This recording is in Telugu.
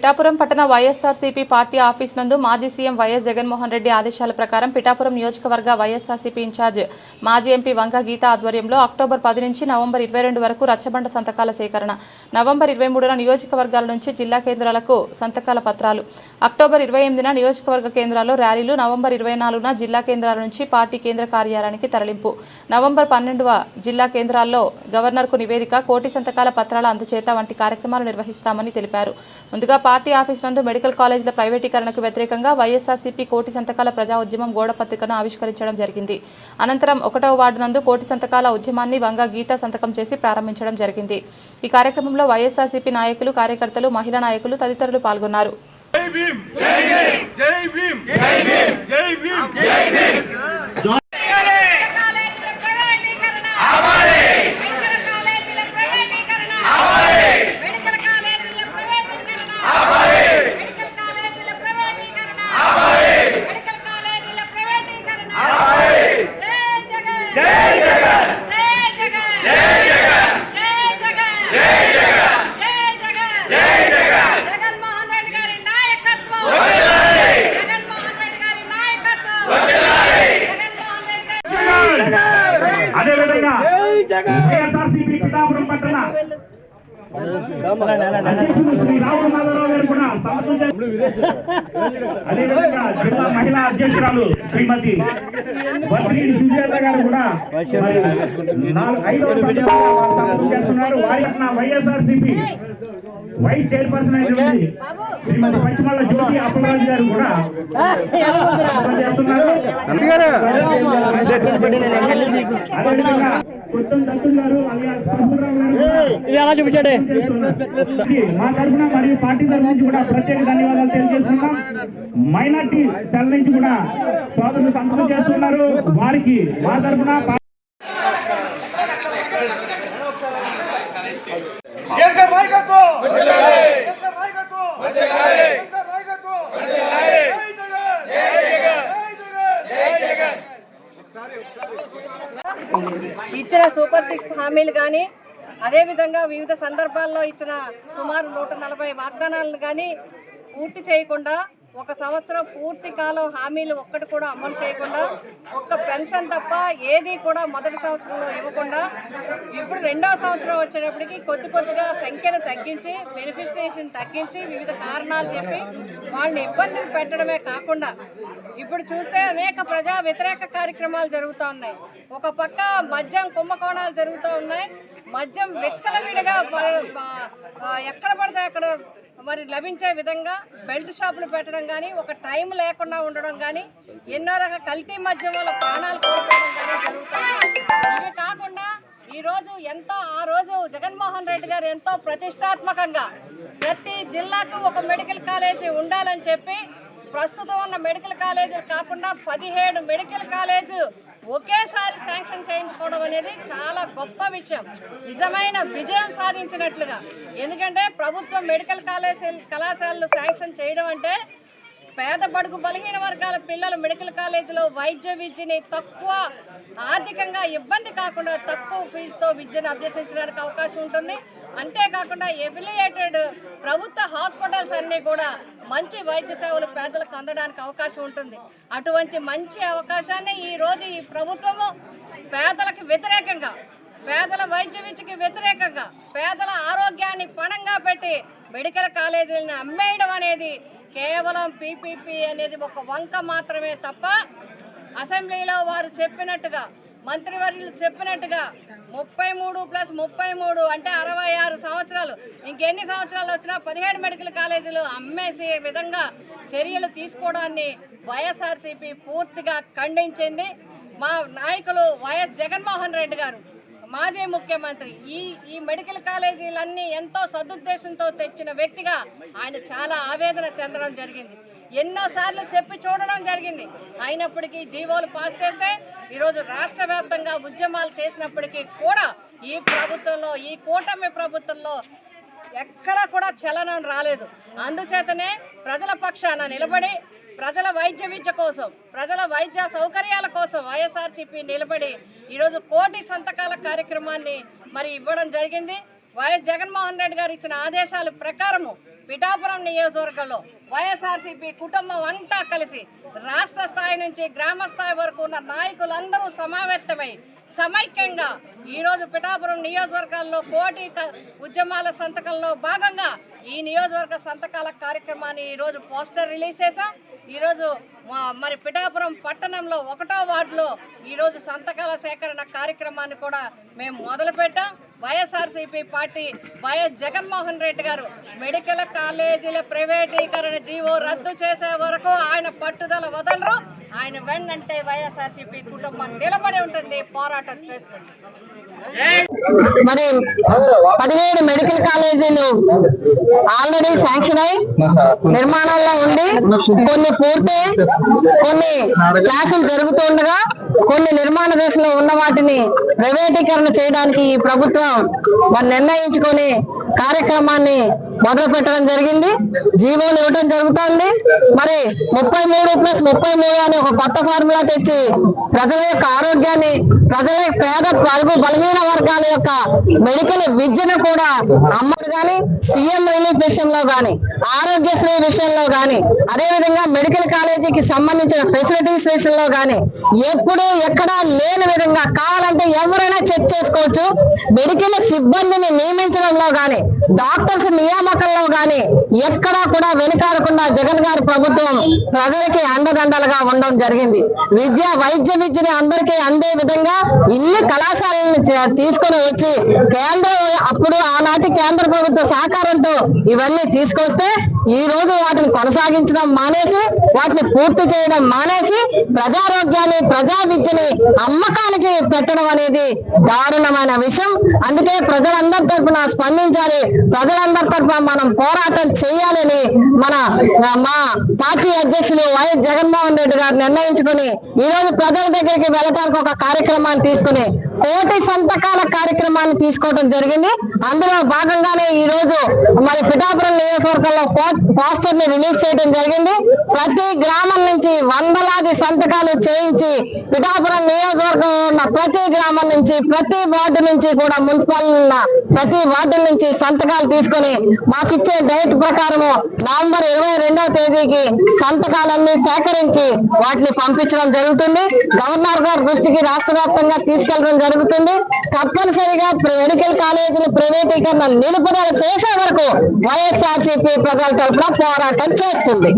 పిఠాపురం పట్టణ వైఎస్ఆర్సీపీ పార్టీ ఆఫీస్ నందు మాజీ సీఎం వైఎస్ జగన్మోహన్ రెడ్డి ఆదేశాల ప్రకారం పిఠాపురం నియోజకవర్గ వైఎస్ఆర్సీపీ ఇన్ఛార్జ్ మాజీ ఎంపీ వంక గీత ఆధ్వర్యంలో అక్టోబర్ పది నుంచి నవంబర్ ఇరవై రెండు వరకు రచ్చబండ సంతకాల సేకరణ. నవంబర్ ఇరవై మూడున నియోజకవర్గాల నుంచి జిల్లా కేంద్రాలకు సంతకాల పత్రాలు. అక్టోబర్ ఇరవై ఎనిమిదిన నియోజకవర్గ కేంద్రాల్లో ర్యాలీలు నవంబర్ ఇరవై నాలుగున జిల్లా కేంద్రాల నుంచి పార్టీ కేంద్ర కార్యాలయానికి తరలింపు. నవంబర్ పన్నెండవ జిల్లా కేంద్రాల్లో గవర్నర్కు నివేదిక కోటి సంతకాల పత్రాల అందచేత వంటి కార్యక్రమాలు నిర్వహిస్తామని తెలిపారు. ముందుగా పార్టీ ఆఫీస్ నందు మెడికల్ కాలేజీల ప్రైవేటీకరణకు వ్యతిరేకంగా వైఎస్ఆర్సీపీ కోటి సంతకాల ప్రజా ఉద్యమం గోడ పత్రికను ఆవిష్కరించడం జరిగింది. అనంతరం ఒకటవ వార్డు నందు కోటి సంతకాల ఉద్యమాన్ని వంగ గీత సంతకం చేసి ప్రారంభించడం జరిగింది. ఈ కార్యక్రమంలో వైఎస్ఆర్సీపీ నాయకులు కార్యకర్తలు మహిళా నాయకులు తదితరులు పాల్గొన్నారు. జై భీమ్! జై భీమ్! జై భీమ్! జై భీమ్! జై భీమ్! శ్రీ రామనాథరావు గారు కూడా అదేవిధంగా జిల్లా మహిళా అధ్యక్షురాలు శ్రీమతి సుజాత గారు కూడా నాలుగు ఐదు చేస్తున్నారు. వైఎస్ఆర్సీపీ. వైస్ చైర్పర్సన్ అయినటువంటి శ్రీమతి పశ్చిమల్ల జ్యోతి అప్పలరాజు గారు కూడా అదేవిధంగా కొత్తం దత్తు గారు మా తరఫున మరియు పార్టీ తరఫు నుంచి కూడా ప్రత్యేక ధన్యవాదాలు తెలియజేస్తున్నాం. మైనార్టీ సెల్ నుంచి కూడా సోదరులు సంతకం చేస్తున్నారు. వారికి మా తరఫున పా- కేంద్ర నాయకత్వం! నాయకత్వం నాయకత్వం ఇచ్చిన సూపర్ సిక్స్ హామీలు కానీ అదేవిధంగా వివిధ సందర్భాల్లో ఇచ్చిన సుమారు నూట నలభై వాగ్దానాలను కానీ పూర్తి చేయకుండా ఒక సంవత్సరం పూర్తి కాలం హామీలు ఒక్కటి కూడా అమలు చేయకుండా ఒక్క పెన్షన్ తప్ప ఏది కూడా మొదటి సంవత్సరంలో ఇవ్వకుండా ఇప్పుడు రెండవ సంవత్సరం వచ్చేటప్పటికి కొద్ది కొద్దిగా సంఖ్యను తగ్గించి బెనిఫిషియేషన్ తగ్గించి వివిధ కారణాలు చెప్పి వాళ్ళని ఇబ్బందులు పెట్టడమే కాకుండా ఇప్పుడు చూస్తే అనేక ప్రజా వ్యతిరేక కార్యక్రమాలు జరుగుతూ ఉన్నాయి. ఒక పక్క మద్యం కుంభకోణాలు జరుగుతూ ఉన్నాయి. మద్యం విచ్చలవిడిగా ప- ఎక్కడ పడితే అక్కడ మరి లభించే విధంగా బెల్ట్ షాపులు పెట్టడం కానీ ఒక టైం లేకుండా ఉండడం కానీ ఎన్నో రకాల కల్తీ మద్యం వల్ల ప్రాణాలు కోల్పోవడం కానీ జరుగుతుంది ఇవి కాకుండా ఈరోజు ఎంతో ఆ రోజు జగన్మోహన్ రెడ్డి గారు ఎంతో ప్రతిష్టాత్మకంగా ప్రతి జిల్లాకు ఒక మెడికల్ కాలేజీ ఉండాలని చెప్పి ప్రస్తుతం ఉన్న మెడికల్ కాలేజీలు కాకుండా పదిహేడు మెడికల్ కాలేజీ ఒకేసారి శాంక్షన్ చేయించుకోవడం అనేది చాలా గొప్ప విషయం. నిజమైన విజయం సాధించినట్లుగా. ఎందుకంటే ప్రభుత్వం మెడికల్ కాలేజ్ కళాశాలలు శాంక్షన్ చేయడం అంటే పేద బడుగు బలహీన వర్గాల పిల్లలు మెడికల్ కాలేజీలో వైద్య విద్యని తక్కువ ఆర్థికంగా ఇబ్బంది కాకుండా తక్కువ ఫీజుతో విద్యను అభ్యసించడానికి అవకాశం ఉంటుంది. అంతేకాకుండా ఎఫిలియేటెడ్ ప్రభుత్వ హాస్పిటల్స్ అన్నీ కూడా మంచి వైద్య సేవలు పేదలకు అందడానికి అవకాశం ఉంటుంది. అటువంటి మంచి అవకాశాన్ని ఈ రోజు ఈ ప్రభుత్వము పేదలకు వ్యతిరేకంగా పేదల వైద్య విద్యకి వ్యతిరేకంగా పేదల ఆరోగ్యాన్ని పణంగా పెట్టి మెడికల్ కాలేజీలను అమ్మేయడం అనేది కేవలం పీపీపీ అనేది ఒక వంక మాత్రమే తప్ప అసెంబ్లీలో వారు చెప్పినట్టుగా మంత్రివర్యులు చెప్పినట్టుగా ముప్పై మూడు ప్లస్ ముప్పై మూడు అంటే అరవై ఆరు సంవత్సరాలు. ఇంకెన్ని సంవత్సరాలు వచ్చినా పదిహేడు మెడికల్ కాలేజీలు అమ్మేసే విధంగా చర్యలు తీసుకోవడాన్ని వైఎస్ఆర్సీపీ పూర్తిగా ఖండించింది. మా నాయకులు వైఎస్ జగన్మోహన్ రెడ్డి గారు మాజీ ముఖ్యమంత్రి ఈ ఈ మెడికల్ కాలేజీలన్నీ ఎంతో సదుద్దేశంతో తెచ్చిన వ్యక్తిగా ఆయన చాలా ఆవేదన చెందడం జరిగింది. ఎన్నోసార్లు చెప్పి చూడడం జరిగింది. అయినప్పటికీ జీవోలు పాస్ చేస్తే ఈరోజు రాష్ట్ర వ్యాప్తంగా ఉద్యమాలు చేసినప్పటికీ కూడా ఈ ప్రభుత్వంలో ఈ కూటమి ప్రభుత్వంలో ఎక్కడ కూడా చలనం రాలేదు. అందుచేతనే ప్రజల పక్షాన నిలబడి ప్రజల వైద్య విద్య కోసం ప్రజల వైద్య సౌకర్యాల కోసం వైఎస్ఆర్సీపీ నిలబడి ఈరోజు కోటి సంతకాల కార్యక్రమాన్ని మరి ఇవ్వడం జరిగింది. వైఎస్ జగన్మోహన్ రెడ్డి గారు ఇచ్చిన ఆదేశాల ప్రకారము పిఠాపురం నియోజకవర్గంలో వైఎస్ఆర్సీపీ కుటుంబం అంతా కలిసి రాష్ట్ర స్థాయి నుంచి గ్రామ స్థాయి వరకు ఉన్న నాయకులందరూ సమావేశమై సమైక్యంగా ఈరోజు పిఠాపురం నియోజకవర్గాల్లో కోటి ఉద్యమాల సంతకంలో భాగంగా ఈ నియోజకవర్గ సంతకాల కార్యక్రమాన్ని ఈరోజు పోస్టర్ రిలీజ్ చేశాం. ఈరోజు మా- మరి పిఠాపురం పట్టణంలో ఒకటో వార్డులో ఈరోజు సంతకాల సేకరణ కార్యక్రమాన్ని కూడా మేము మొదలుపెట్టాం. YSRCP party YS Jaganmohan Reddy garu medical కాలేజీల ప్రైవేటీకరణ జీవో రద్దు చేసే వరకు ఆయన పట్టుదల వదలరు. ఆయన వెన్నంటే వైఎస్ఆర్సీపీ కుటుంబం నిలబడి ఉంటుంది పోరాటం చేస్తుంది. మరి పదిహేడు మెడికల్ కాలేజీలు ఆల్రెడీ శాంక్షన్ అయి నిర్మాణాల్లో ఉండి కొన్ని పూర్తి కొన్ని క్లాసులు జరుగుతుండగా కొన్ని నిర్మాణ దశలో ఉన్న వాటిని ప్రైవేటీకరణ చేయడానికి ఈ ప్రభుత్వం మరి నిర్ణయించుకొని కార్యక్రమాన్ని మొదలు పెట్టడం జరిగింది. జీవోలు ఇవ్వడం జరుగుతోంది. మరి ముప్పై మూడు ప్లస్ ముప్పై మూడు అనే ఒక కొత్త ఫార్ములా తెచ్చి ప్రజల యొక్క ఆరోగ్యాన్ని ప్రజల యొక్క పేద పరుగు బలహీన వర్గాల యొక్క మెడికల్ విద్యను కూడా అమ్మడు గాని సీఎం రిలీఫ్ విషయంలో గాని ఆరోగ్యశ్రీ విషయంలో గాని అదేవిధంగా మెడికల్ కాలేజీకి సంబంధించిన ఫెసిలిటీస్ విషయంలో గాని ఎప్పుడు ఎక్కడా లేని విధంగా కావాలంటే ఎవరైనా చెక్ చేసుకోవచ్చు. మెడికల్ సిబ్బందిని నియమించడంలో గాని డాక్టర్స్ నియామకంలో గాని ఎక్కడా కూడా వెనుకాడకుండా జగన్ గారి ప్రభుత్వం ప్రజలకి అండదండలుగా ఉండడం జరిగింది. విద్య వైద్య విద్యని అందరికీ అందే విధంగా ఇన్ని కళాశాలను తీసుకొని వచ్చి కేంద్ర అప్పుడు ఆనాటి కేంద్ర ప్రభుత్వ సహకారంతో ఇవన్నీ తీసుకొస్తే ఈ రోజు వాటిని కొనసాగించడం మానేసి వాటిని పూర్తి చేయడం మానేసి ప్రజారోగ్యాన్ని ప్రజా విద్యని అమ్మకానికి పెట్టడం అనేది దారుణమైన విషయం. అందుకే ప్రజలందరి తరఫున స్పందించాలి. ప్రజలందరి తరఫున మనం పోరాటం చేయాలని మన మా పార్టీ అధ్యక్షులు వైఎస్ జగన్మోహన్ రెడ్డి గారు నిర్ణయించుకుని ఈ రోజు ప్రజల దగ్గరికి వెళ్ళడానికి ఒక కార్యక్రమాన్ని తీసుకుని కోటి సంతకాల కార్యక్రమాన్ని తీసుకోవడం జరిగింది. అందులో భాగంగానే ఈ రోజు మరి పిఠాపురం నియోజకవర్గంలో పోస్టర్ని రిలీజ్ చేయడం జరిగింది. ప్రతి గ్రామం నుంచి వందలాది సంతకాలు చేయించి పిఠాపురం నియోజకవర్గం ప్రతి గ్రామం నుంచి ప్రతి వార్డు నుంచి కూడా మున్సిపల్ ఉన్న ప్రతి వార్డు నుంచి సంతకాలు తీసుకొని మాకిచ్చే డేట్ ప్రకారము నవంబర్ ఇరవై రెండవ తేదీకి సంతకాలన్నీ సేకరించి వాటిని పంపించడం జరుగుతుంది. గవర్నర్ గారి దృష్టికి రాష్ట్ర వ్యాప్తంగా తీసుకెళ్ళడం జరుగుతుంది. తప్పనిసరిగా మెడికల్ కాలేజీల ప్రైవేటీకరణ నిలుపుదల చేసే వరకు వైఎస్ఆర్సీపీ ప్రజల తరఫున పోరాటం చేస్తుంది.